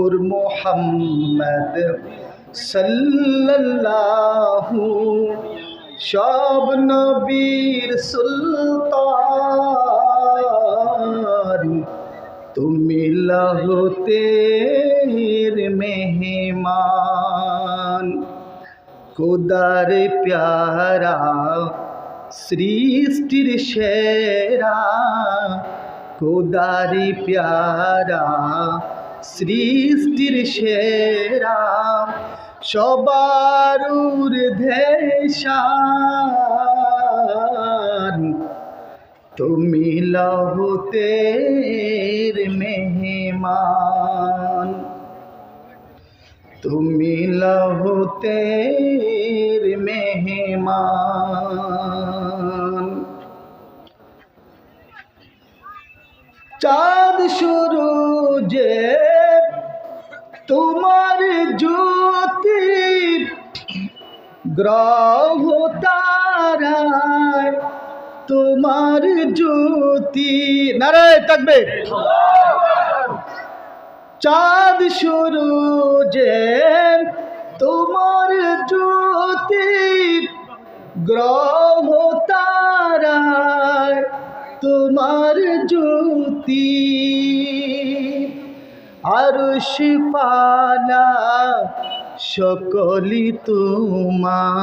নূর মোহাম্মদ সাল্লাল্লাহু সব নবীর সুলতান তুমি লহতের মেহমান খুদার প্যারা সৃষ্টির সেরা খুদার প্যারা সৃষ্টির সেরা সবার ঊর্ধ্বেশান তুমি লহতের মেহমান। তুমি লহতের মেহমান। চাঁদ শুরু যে তোমার জ্যোতি গ্রহ তারায় তোমার জ্যোতি। নারায় থাকবে। চাঁদ শুরু যে তোমার জ্যোতি গ্রহ তারায় তোমার জ্যোতি। আর শিপালা সকলি তোমার।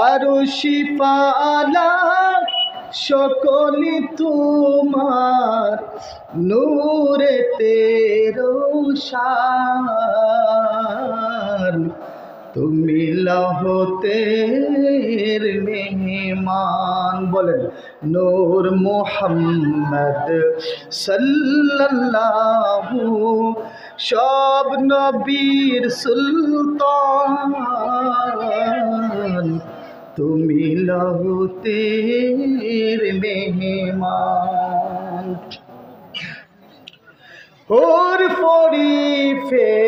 আর শিপালা সকলি তোমার নূরে তেরো শান তুমি লহতের মেহমান, বলেন, নূর মোহাম্মদ সাল্লাল্লাহু, সব নবীর সুলতান। তুমি লহতের মেহমান। ওর পরি ফেরেশতা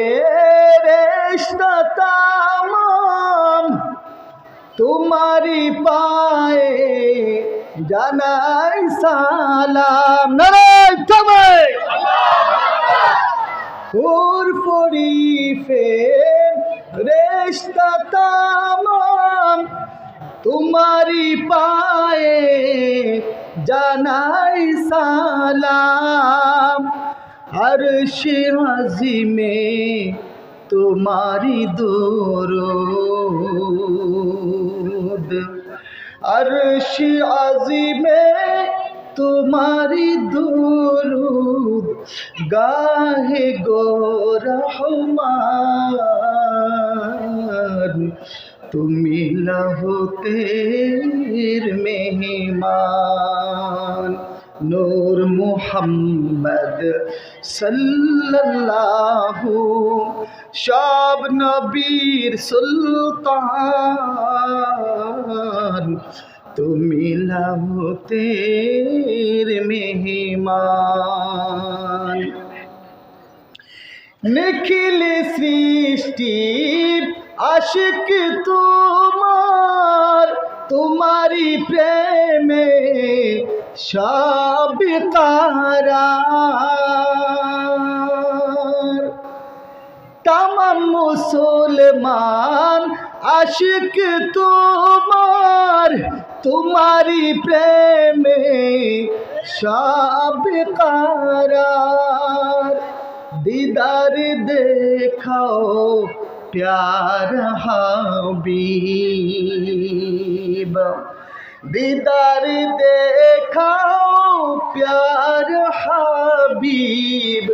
তোমারি পায়ে জানাই সালাম। নারায় তবে। ওর পরি ফেরেশতা তামাম তোমারি পায়ে জানাই সালাম। হর আজিমে তোমারি দরুদ আরশ আজিমে তোমারি দুরুদ গাহে গো রহমান। তুমি লহতের মেহমান। নূর মুহাম্মদ সাল্লাল্লাহু সব নবীর সুলতান তুমি লহতের মেহমান নিখিল সৃষ্টি আশিক তোমার তোমারি প্রেমে সব কারার তামাম মুসলমান আশিক তোমার তোমারি প্রেমে সব কারার দিদার দেখাও প্যার হাবিব। দিদার দেখাও প্যার হাবিব,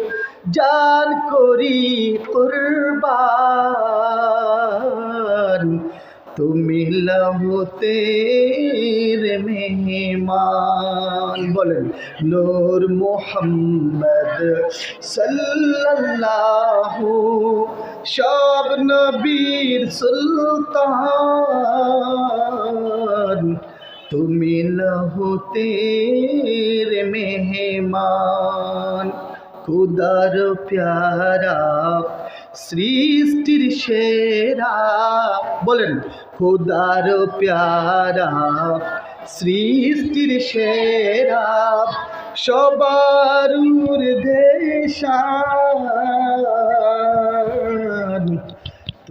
জান করি কুরবান। তুমি লহতের মেহমান, বলেন, নূর মোহাম্মদ সাল্লাল্লাহু, সব নবীর সুলতান। তুমি লহতের মেহমান খুদার প্যারা সৃষ্টির সেরা। বলেন খুদার প্যারা সৃষ্টির সেরা। সবার শান